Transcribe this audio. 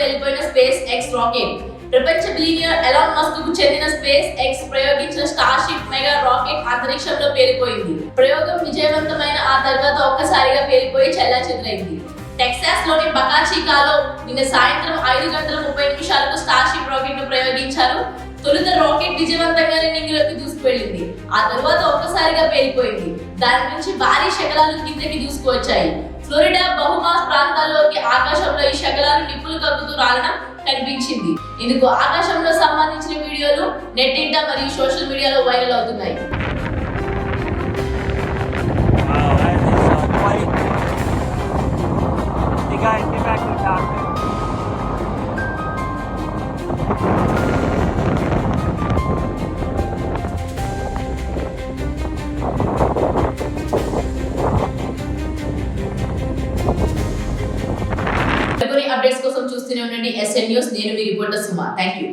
వెళ్ళిపోయిన SpaceX rocket ప్రపంచ billionaire Elon మస్క్కు చెందిన స్పేస్ ఎక్స్ ప్రయోగించిన స్టార్ షిప్ మెగా రాకెట్ అంతరిక్షంలో పేలిపోయింది. ప్రయోగం విజయవంతమైన ఆ తర్వాత ఒక్కసారిగా పేలిపోయి చెల్లా టెక్సాస్లోని బకాచికాలో నిన్న సాయంత్రం ఐదు గంటల ముప్పై నిమిషాలకు స్టార్షిప్ రాకెట్ను ప్రయోగించారు. తొలుత రాకెట్ విజయవంతంగానే నింగిలోకి దూసుకువెళ్ళింది. ఆ తరువాత ఒక్కసారిగా పేలిపోయింది. దాని నుంచి భారీ శకలాలు కిందకి దూసుకువచ్చాయి. ఫ్లోరిడా బహుమాస్ ప్రాంతాల్లోకి ఆకాశం ఈ శకలాలు కక్కుతూ రాలడం కనిపించింది ఇందుకు ఆకాశంలో సంబంధించిన వీడియోలు నెట్టింట మరియు సోషల్ మీడియాలో వైరల్ అవుతున్నాయి Wow, guys, get back to the. మరికొన్ని అప్డేట్స్ కోసం చూస్తూనే ఉండండి. ఎస్ఎన్ న్యూస్ నేను మీ రిపోర్టర్ సుమా. Thank you